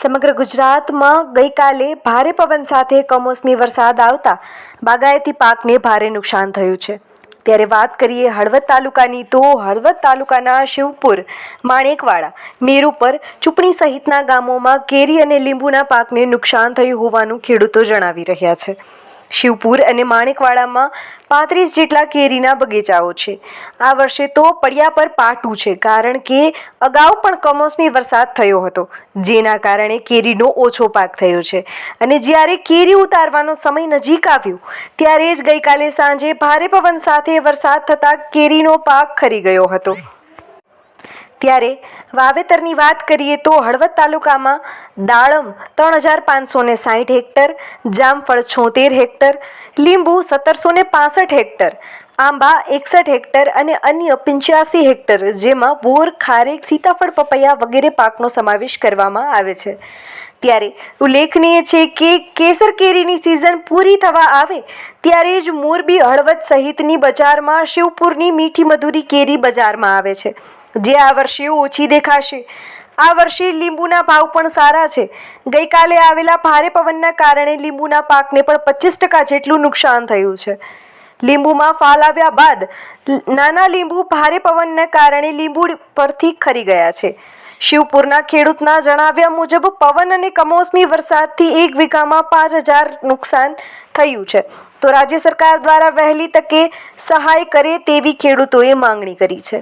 સમગ્ર ગુજરાતમાં ગઈકાલે ભારે પવન સાથે કમોસમી વરસાદ આવતા બાગાયતી પાકને ભારે નુકસાન થયું છે. ત્યારે વાત કરીએ હળવદ તાલુકાની તો હળવદ તાલુકાના શિવપુર, માણેકવાડા મેરુપર ચૂંટણી સહિતના ગામોમાં કેરી અને લીંબુના પાકને નુકસાન થયું હોવાનું ખેડૂતો જણાવી રહ્યા છે. શિવપુર અને માણેકવાડામાં પાંત્રીસ જેટલા કેરીના બગીચાઓ છે. આ વર્ષે તો પડિયા પર પાટું છે, કારણ કે અગાઉ પણ કમોસમી વરસાદ થયો હતો, જેના કારણે કેરીનો ઓછો પાક થયો છે. અને જ્યારે કેરી ઉતારવાનો સમય નજીક આવ્યો, ત્યારે જ ગઈકાલે સાંજે ભારે પવન સાથે વરસાદ થતાં કેરીનો પાક ખરી ગયો હતો. ત્યારે વાવેતરની વાત કરીએ તો હળવદ તાલુકામાં દાડમ ત્રણ હજાર પાંચસો ને સાઠ હેક્ટર, જામફળ છોતેર હેક્ટર, લીંબુ સત્તરસો ને પાસઠ હેક્ટર, આંબા એકસઠ હેક્ટર અને અન્ય પંચ્યાસી હેક્ટર, જેમાં બોર, ખારેક, સીતાફળ, પપૈયા વગેરે પાકનો સમાવેશ કરવામાં આવે છે. ત્યારે ઉલ્લેખનીય છે કે કેસર કેરીની સિઝન પૂરી થવા આવે, ત્યારે જ મોરબી હળવદ સહિતની બજારમાં શિવપુરની મીઠી મધુરી કેરી બજારમાં આવે છે. જે આ વર્ષે ઓછી દેખાશે. આ વર્ષે લીંબુના ભાવ પણ સારા છે. ગઈકાલે આવેલા ભારે પવનના કારણે લીંબુના પાકને પણ પચીસ ટકા જેટલું નુકસાન થયું છે. લીંબુમાં ફાલ આવ્યા બાદ, નાના લીંબુ ભારે પવનના કારણે લીંબુ પરથી ખરી ગયા છે. શિવપુરના ખેડૂતના જણાવ્યા મુજબ પવન અને કમોસમી વરસાદથી એક વીઘામાં પાંચ હજાર નુકસાન થયું છે. તો રાજ્ય સરકાર દ્વારા વહેલી તકે સહાય કરે તેવી ખેડૂતોએ માંગણી કરી છે.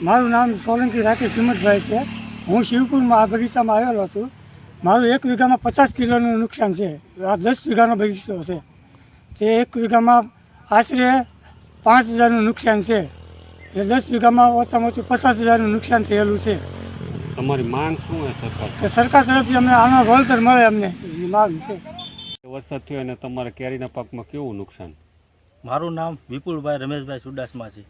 મારું નામ સોલંકી રાકેશ હિંમતભાઈ છે. હું શિવપુરમાં આ બગીચામાં આવેલો છું. મારું એક વીઘામાં પચાસ કિલોનું નુકસાન છે. આ દસ વીઘાનો બગીચો છે. તે એક વીઘામાં આશરે પાંચ હજારનું નુકસાન છે. એટલે દસ વીઘામાં ઓછામાં ઓછું પચાસ હજારનું નુકસાન થયેલું છે. તમારી માંગ શું છે સરકાર કે સરકાર તરફથી અમને આનો વળતર મળે અમને. એ માંગ છે. વરસાદ થયો અને તમારા કેરીના પાકમાં કેવું નુકસાન? મારું નામ વિપુલભાઈ રમેશભાઈ સુડાસમા છે.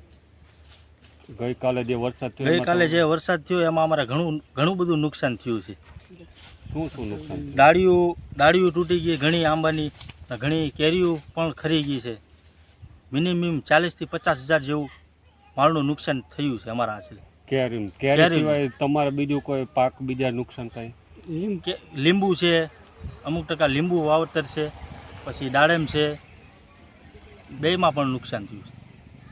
ગઈકાલે જે વરસાદ થયો ગઈકાલે જે વરસાદ થયો એમાં અમારે ઘણું ઘણું બધું નુકસાન થયું છે. શું શું નુકસાન દાળીઓ ડાળીઓ તૂટી ગઈ ઘણી આંબાની ઘણી કેરીઓ પણ ખરી ગઈ છે. મિનિમમ ચાલીસથી પચાસ હજાર જેવું માળનું નુકસાન થયું છે અમારા આશરે. કેરી કેરી. સિવાય તમારે બીજું કોઈ પાક બીજા નુકસાન થાય? લીંબ કે લીંબુ છે અમુક ટકા લીંબુ વાવતર છે પછી દાડમ છે બેમાં પણ નુકસાન થયું છે.